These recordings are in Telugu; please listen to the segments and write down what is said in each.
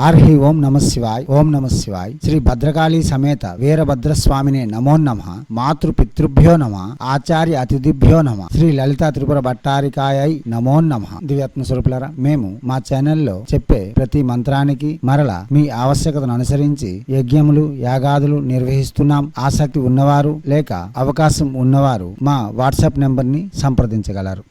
ఆర్హి ఓం నమ శివాయ్ ఓం నమ శివాయ్. శ్రీ భద్రకాళి సమేత వీరభద్రస్వామినే నమో నమ. మాతృ పితృభ్యో నమ. ఆచార్య అతిథిభ్యో నమ. శ్రీ లలిత త్రిపుర భట్టారికాయ నమో నమ. దివ్యాత్మ మేము మా ఛానల్లో చెప్పే ప్రతి మంత్రానికి మరల మీ ఆవశ్యకతను అనుసరించి యజ్ఞములు యాగాదులు నిర్వహిస్తున్నాం. ఆసక్తి ఉన్నవారు లేక అవకాశం ఉన్నవారు మా వాట్సాప్ నెంబర్ని సంప్రదించగలరు.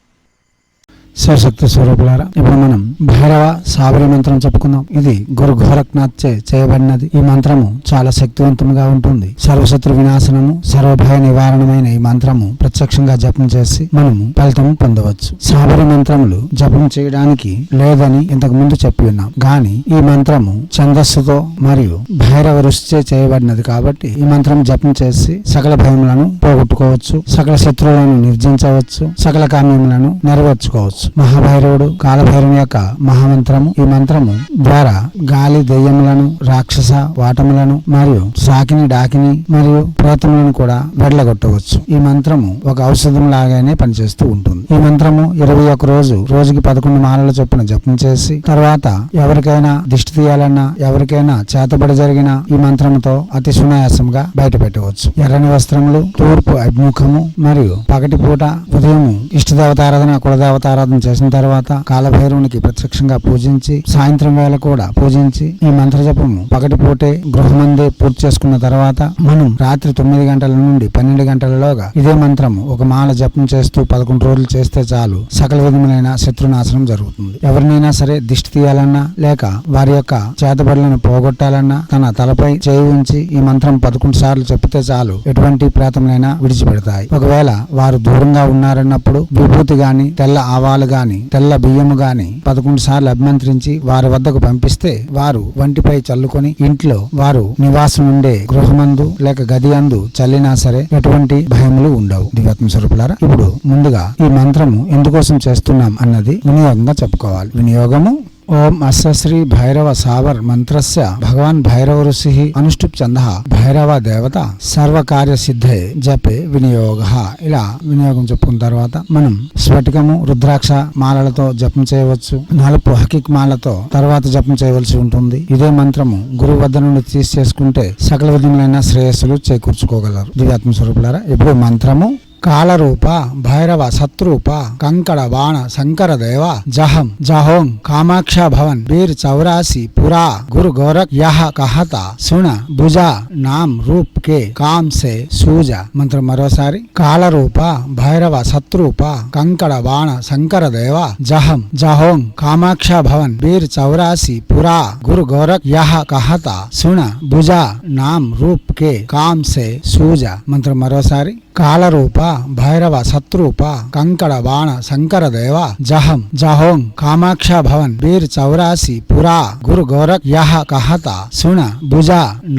శివశక్తి స్వరూపులారా ఇప్పుడు మనం భైరవ సాబరి మంత్రం చెప్పుకుందాం. ఇది గురు గోరఖ్నాథ్ చే చేయబడినది. ఈ మంత్రము చాలా శక్తివంతంగా ఉంటుంది. సర్వశత్రు వినాశనము సర్వభయ నివారణమైన ఈ మంత్రము ప్రత్యక్షంగా జపం చేసి మనము ఫలితం పొందవచ్చు. సాబరి మంత్రములు జపం చేయడానికి లేదని ఇంతకు ముందు చెప్పి ఉన్నాం. గాని ఈ మంత్రము ఛందస్సుతో మరియు భైరవ ఋషిచే చేయబడినది కాబట్టి ఈ మంత్రం జపం చేసి సకల భయములను పోగొట్టుకోవచ్చు సకల శత్రువులను నిర్జించవచ్చు సకల కామ్యములను నెరవేర్చుకోవచ్చు. మహాభైరవుడు కాలభైరవుని యొక్క మహామంత్రము. ఈ మంత్రము ద్వారా గాలి దెయ్యములను రాక్షస వాటములను మరియు సాకిని డాకిని మరియు ప్రేతములను కూడా వెడలగొట్టవచ్చు. ఈ మంత్రము ఒక ఔషధం లాగానే పనిచేస్తూ ఉంటుంది. ఈ మంత్రము ఇరవై ఒక్క రోజు రోజుకి పదకొండు మాలల చొప్పున జపం చేసి తర్వాత ఎవరికైనా దిష్టి తీయాలన్నా ఎవరికైనా చేతబడి జరిగిన ఈ మంత్రముతో అతి సునాయాసంగా బయట పెట్టవచ్చు ఎర్రని వస్త్రములు తూర్పు అభిముఖము మరియు పగటిపూట ఉదయం ఇష్టదేవతారాధన కులదేవతారాధన చేసిన తర్వాత కాలభైరవునికి ప్రత్యక్షంగా పూజించి సాయంత్రం వేళ కూడా పూజించి ఈ మంత్ర జపము పగటి పూటే గృహమందే పూర్తి చేసుకున్న తర్వాత మనం రాత్రి తొమ్మిది గంటల నుండి పన్నెండు గంటలలోగా ఇదే మంత్రము ఒక మాల జపం చేస్తూ పదకొండు రోజులు చేస్తే చాలు. సకల విధములైన శత్రునాశనం జరుగుతుంది. ఎవరినైనా సరే దిష్టి తీయాలన్నా లేక వారి యొక్క చేతబడులను పోగొట్టాలన్నా తన తలపై చేయి ఉంచి ఈ మంత్రం పదకొండు సార్లు చెప్తే చాలు. ఎటువంటి ప్రేతములైనా విడిచిపెడతాయి. ఒకవేళ వారు దూరంగా ఉన్నారన్నప్పుడు విభూతి గాని తెల్ల ఆవాలు గాని తెల్ల బియ్యము గాని పదకొండు సార్లు అభిమంత్రించి వారి వద్దకు పంపిస్తే వారు వంటిపై చల్లుకొని ఇంట్లో వారు నివాసం ఉండే గృహమందు లేక గది అందు చల్లినా సరే ఎటువంటి భయములు ఉండవు. దివ్యాత్మ స్వరూపులారా ఇప్పుడు ముందుగా ఈ మంత్రము ఎందుకోసం చేస్తున్నాం అన్నది వినియోగంగా చెప్పుకోవాలి. వినియోగము ఓం అస్య శ్రీ భైరవ సావర్ మంత్రస్య భగవాన్ భైరవ ఋషి అనుష్ఠుప్ చంద భైరవ దేవత సర్వకార్య సిద్ధే జపే వినియోగ. ఇలా వినియోగం చెప్పుకున్న తర్వాత మనం స్ఫటికము రుద్రాక్ష మాలలతో జపం చేయవచ్చు. నలుపు హకిక్ మాలతో తర్వాత జపం చేయవలసి ఉంటుంది. ఇదే మంత్రము గురువు వద్ద నుండి తీసి చేసుకుంటే సకల విధములైన శ్రేయస్సులు చేకూర్చుకోగలరు. దివ్యాత్మ స్వరూపులారా ఇప్పుడు మంత్రము కాలరూప భైరవ సత్రూప కంకడ బాణ శంకర దేవ జహం జహోం కామాక్ష భవన్ వీర్ చౌరాసి పురా గురు గోరక్ యహ కహత సుణ భుజ నామ్ రూప్ కే కామ్ సే సూజ. మంత్రం మరోసారి. కాలరూప భైరవ సత్రూప కంకడ బాణ శంకర దేవ జహం జహోం కామాక్ష భవన్ వీర్ చౌరాసి పురా గురు గోరక్ యహ కహత సుణ భుజ నామ్ రూప్ కే కామ్ సే సూజ. మంత్రం మరోసారి. కాలరూప భైరవ సత్రూప కంకడ బాణ శంకర దేవ జహం జహోం కామాక్ష భవన్ వీర్ చౌరాసి పురా గురు గోరక్ యహ కహత సుణ భుజ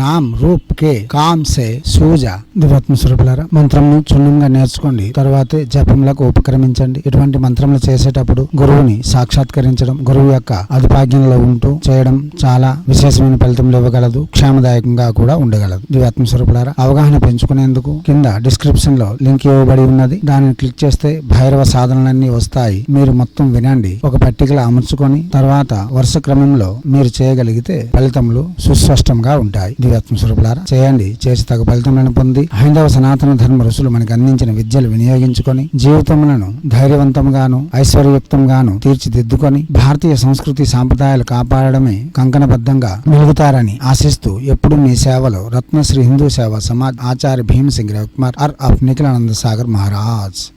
నామ్ రూప్ కే కామ్ సే సూజ దివాత్మ స్వరూపులారా మంత్రంను క్షుణ్ణంగా నేర్చుకోండి. తర్వాతే జపంలకు ఉపక్రమించండి. ఇటువంటి మంత్రములు చేసేటప్పుడు గురువుని సాక్షాత్కరించడం గురువు యొక్క అధిపాగ్యంలో ఉంటూ చేయడం చాలా విశేషమైన ఫలితములు ఇవ్వగలదు క్షేమదాయకంగా కూడా ఉండగలదు. దివాత్మ స్వరూపులారా అవగాహన పెంచుకునేందుకు కింద డిస్క్రిప్షన్లో లింక్ ఇవ్వబడి ఉన్నది. దానిని క్లిక్ చేస్తే భైరవ సాధనలన్నీ వస్తాయి. మీరు మొత్తం వినండి. ఒక పట్టికలో అమర్చుకొని తర్వాత వరుస క్రమంలో మీరు చేయగలిగితే ఫలితములు సుస్పష్టంగా ఉంటాయి. దివ్యాత్మ స్వరూపులారా చేయండి. చేసి తగు ఫలితములను పొంది హైందవ సనాతన ధర్మ ఋషులు మనకు అందించిన విద్యలు వినియోగించుకొని జీవితములను ధైర్యవంతంగాను ఐశ్వర్యయుక్తంగాను తీర్చిదిద్దుకొని భారతీయ సంస్కృతి సాంప్రదాయాలు కాపాడడమే కంకణబద్ధంగా మెలుగుతారని ఆశిస్తూ ఎప్పుడు మీ సేవలో Ratnasri Hindu Seva Samaj Acharya Bhimsingh Ravikumar are of Nikhilananda Sagar Maharaj.